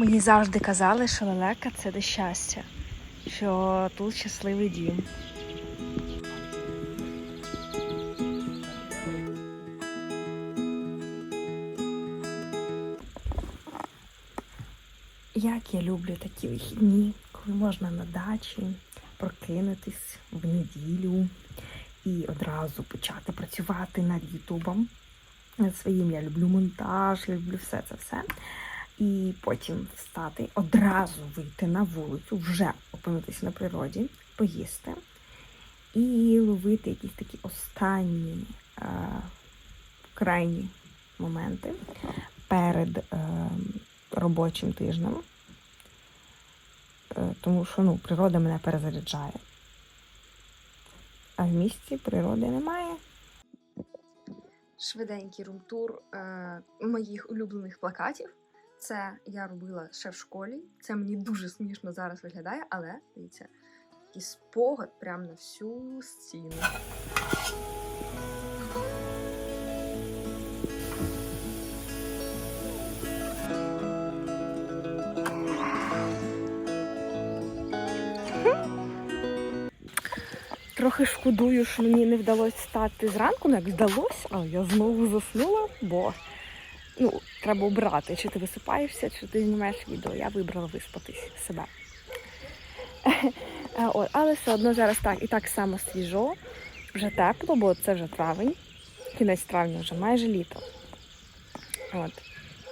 Мені завжди казали, що лелека це до щастя, що тут щасливий дім. Як я люблю такі вихідні, коли можна на дачі прокинутись в неділю і одразу почати працювати над Ютубом. Над своїм я люблю монтаж, люблю все це все. І потім встати, одразу вийти на вулицю, вже опинитися на природі, поїсти і ловити якісь такі останні е, крайні моменти перед е, робочим тижнем. Е, тому що ну, природа мене перезаряджає. А в місті природи немає. швиденький румтур е, моїх улюблених плакатів. Це я робила ще в школі. Це мені дуже смішно зараз виглядає, але дивіться, такий спогад прямо на всю стіну. Трохи шкодую, що мені не вдалося встати зранку, ну як вдалося, але я знову заснула, бо ну, треба обрати, чи ти висипаєшся, чи ти знімаєш відео. Я вибрала виспатись себе. Е, але все одно зараз так і так само свіжо, вже тепло, бо це вже травень, кінець травня вже майже літо. От.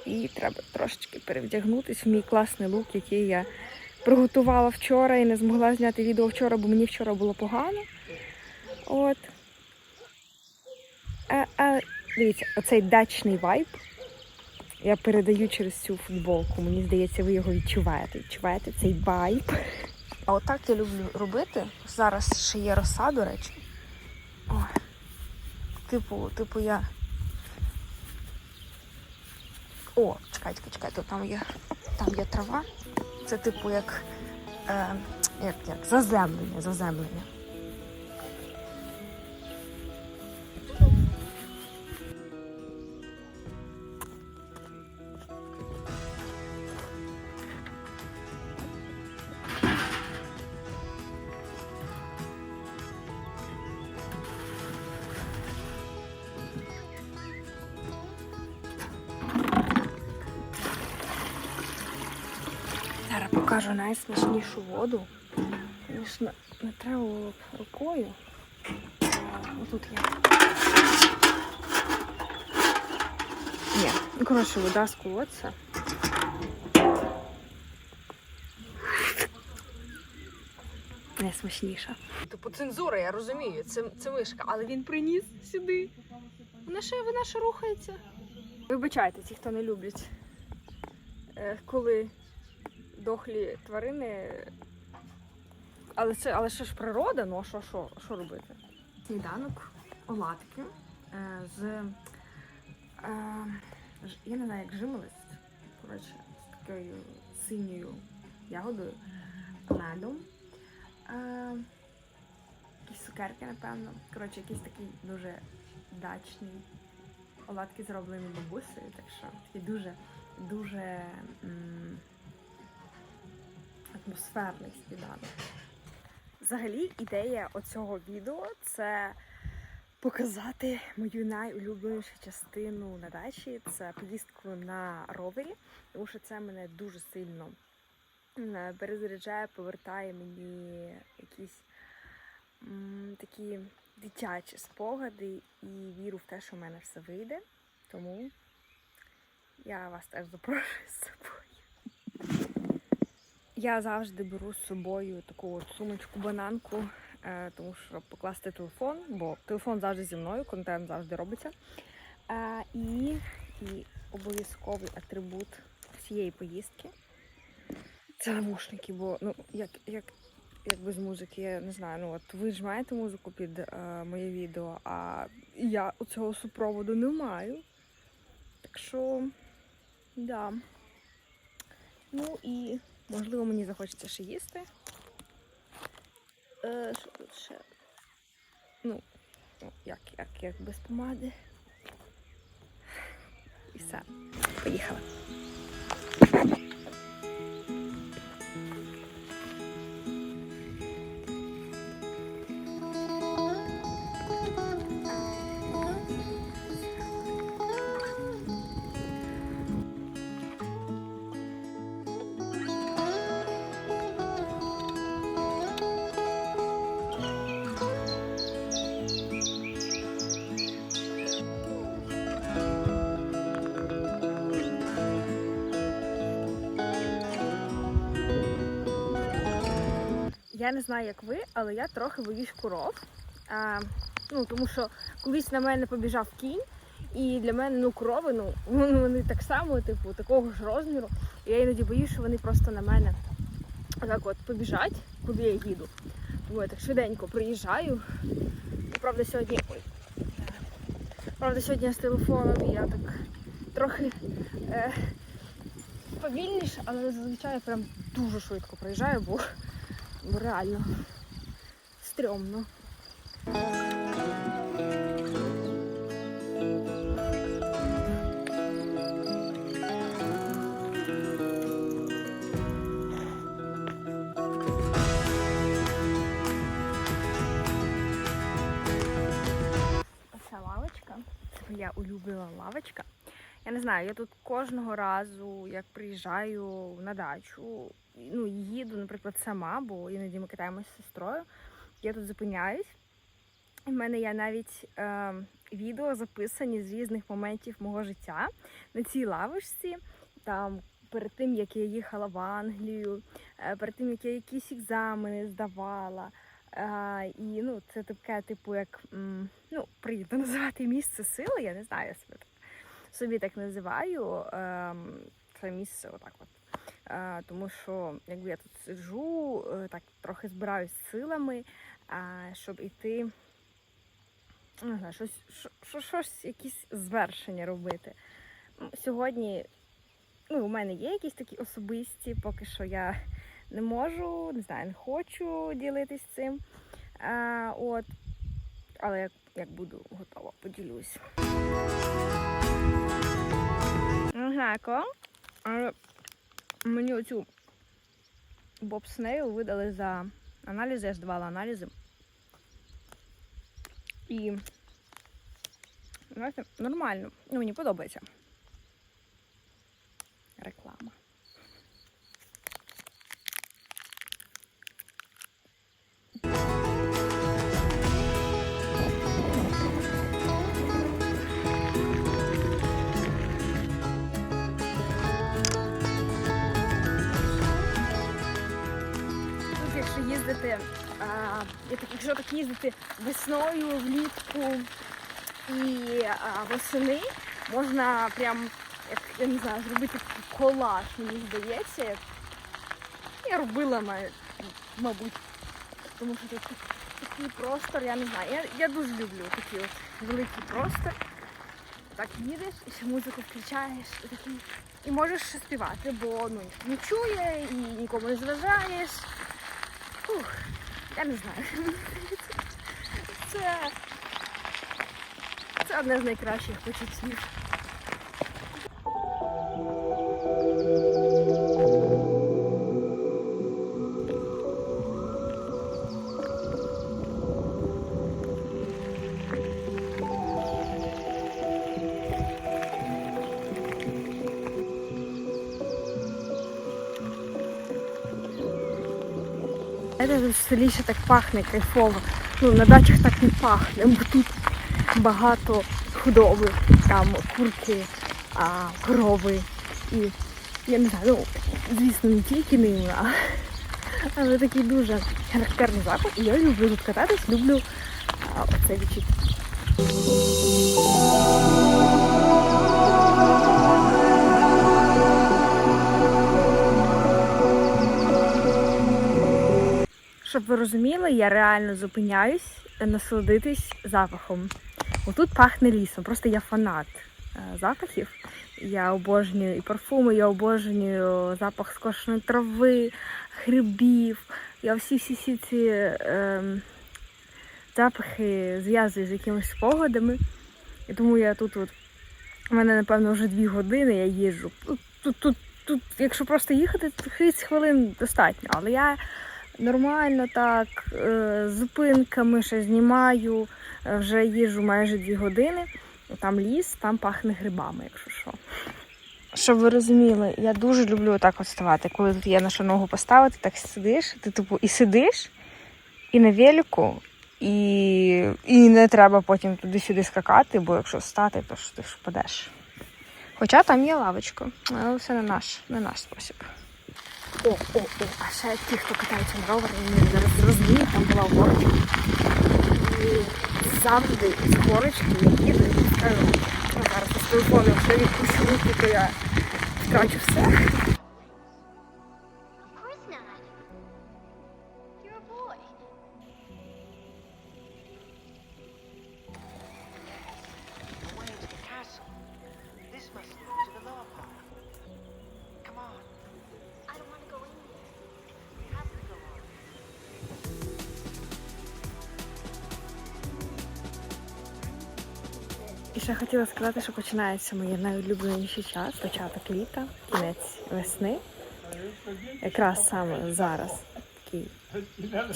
І треба трошечки перевдягнутися в мій класний лук, який я приготувала вчора і не змогла зняти відео вчора, бо мені вчора було погано. От. А, а, дивіться, оцей дачний вайб я передаю через цю футболку. Мені здається, ви його відчуваєте. Відчуваєте цей вайб. А отак я люблю робити. Зараз ще є роса, до речі. Ой. Типу, типу я. О, чекайте, чекайте, там є, там є трава. Це типу як, е, як, як заземлення, заземлення. Покажу найсмачнішу воду. Звісно, не треба було б рукою. Отут є. Ні, ну коротше, вода з колодця. Найсмачніша. Типу цензура, я розумію, це, це мишка, але він приніс сюди. Вона ще, вона ще рухається. Вибачайте, ті, хто не люблять, е, коли дохлі тварини. Але це, але ще ж природа, ну а що, що, що робити? Сніданок, оладки е, з. Е, я не знаю, як жимолость. Коротше, з такою синьою ягодою, медом. Е, якісь цукерки, напевно. Коротше, якийсь такий дуже дачний оладки зроблені бабусею, так що такий дуже, дуже м, атмосферний сніданок. Взагалі, ідея оцього відео це показати мою найулюбленішу частину на дачі. Це поїздку на ровері, тому що це мене дуже сильно перезаряджає, повертає мені якісь м, такі дитячі спогади і віру в те, що в мене все вийде. Тому я вас теж запрошую з собою. Я завжди беру з собою таку от сумочку-бананку, е, тому що покласти телефон, бо телефон завжди зі мною, контент завжди робиться. Е, і, і обов'язковий атрибут всієї поїздки це навушники, бо ну як, як, як без музики, я не знаю, ну от ви ж маєте музику під е, моє відео, а я у цього супроводу не маю. Так що, да. Ну і можливо мені захочеться ще їсти. Е, що тут ще? Ну, ну, як, як, як без помади. І все. Поїхали. Я не знаю, як ви, але я трохи боюсь коров. А, ну, тому що колись на мене побіжав кінь, і для мене ну, корови, ну, вони вони так само, типу, такого ж розміру. І я іноді боюсь, що вони просто на мене так от побіжать, куди я їду. Тому я так швиденько приїжджаю. Правда, сьогодні. Ой. Правда, сьогодні я з телефоном і я так трохи е, повільніше, але зазвичай я прям дуже швидко приїжджаю, бо, бо реально стрьомно. Моя улюблена лавочка. Я не знаю, я тут кожного разу, як приїжджаю на дачу, ну їду, наприклад, сама, бо іноді ми катаємося з сестрою. Я тут зупиняюсь. У мене є навіть е, відео записані з різних моментів мого життя на цій лавочці. Там перед тим, як я їхала в Англію, е, перед тим, як я якісь екзамени здавала. Е, і ну, це таке, типу, як м, ну, прийнято називати місце сили, я не знаю, себе собі так називаю. Е, це місце отак от. Е, тому що якби я тут сиджу, е, так трохи збираюсь силами, е, щоб іти. Не знаю, щось, що- що, щось, якісь звершення робити. Сьогодні ну, у мене є якісь такі особисті, поки що я не можу, не знаю, не хочу ділитись цим. А, от. Але як, буду готова, поділюсь. Яка, але мені оцю бобснею видали за аналізи, я здавала аналізи. І знаєте, нормально. Ну, мені подобається. Якщо так їздити весною, влітку і а, восени, можна прям, як я не знаю, зробити колаж, мені здається. Я робила, мабуть, тому що тут такий простор, я не знаю. Я, я дуже люблю такий от великий простор. Так їдеш і ще музику включаєш і такий. І можеш співати, бо ну ніхто не чує і нікому не заважаєш. Ух, я не знаю. Це, це одне з найкращих почуттів. Тут в селі так пахне кайфово. Ну, на дачах так не пахне, бо тут багато худоби, там курки, а, корови. І я не знаю, ну, звісно, не тільки ними, а, але такий дуже характерний запах. І я люблю тут кататись, люблю а, оце відчуття. Ви розуміли, я реально зупиняюсь насолодитись запахом. Отут пахне лісом, просто я фанат е, запахів. Я обожнюю і парфуми, я обожнюю запах скошеної трави, грибів. Я всі-всі ці е, запахи зв'язую з якимись спогадами. І тому я тут, от, у мене, напевно, вже дві години я їжджу. Тут, тут, тут якщо просто їхати, то 30 хвилин достатньо. Але я нормально так, е, зупинками ще знімаю, е, вже їжу майже дві години. Там ліс, там пахне грибами, якщо що. Щоб ви розуміли, я дуже люблю так от ставати, коли тут є на що ногу поставити, так сидиш, ти типу і сидиш, і на велику, і, і не треба потім туди-сюди скакати, бо якщо встати, то ж ти впадеш. Хоча там є лавочка, але все не наш, не наш спосіб. О, о, о, а ще ті, хто катаються на ровері, вони зараз розуміють, там була горочка. І завжди з горочки я їду і кажу. Ну, зараз з телефону, якщо відпущу руки, то я втрачу все. І ще хотіла сказати, що починається моє найулюбленіший час, початок літа, кінець весни. Якраз саме зараз такий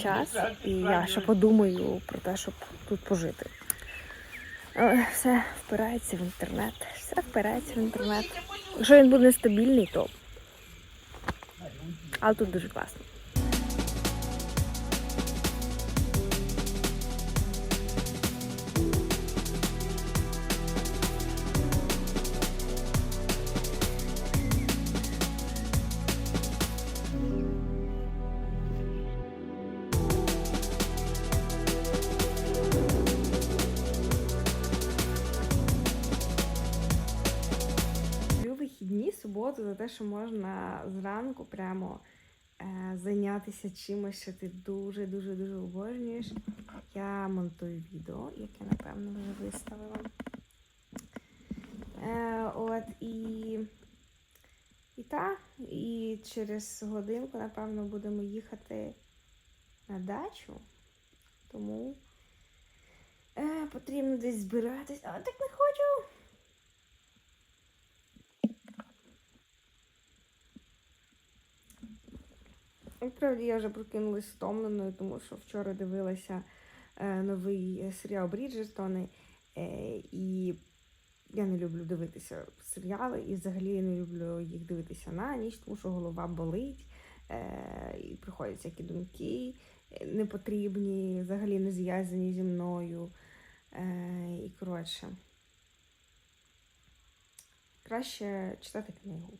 час, і я ще подумаю про те, щоб тут пожити. Але все впирається в інтернет, все впирається в інтернет. Якщо він буде нестабільний, то. Але тут дуже класно. Вихідні за те, що можна зранку прямо е, зайнятися чимось, що ти дуже дуже дуже обожнюєш. Я монтую відео, яке напевно вже виставила. Е, от і. І та, і через годинку, напевно, будемо їхати на дачу. Тому е, потрібно десь збиратись. Але так не хочу. Насправді я вже прокинулась втомленою, тому що вчора дивилася е, новий е, серіал Бріджертони, е, і я не люблю дивитися серіали, і взагалі я не люблю їх дивитися на ніч, тому що голова болить, е, і приходять всякі думки е, непотрібні, взагалі не зв'язані зі мною. Е, і коротше, краще читати книгу.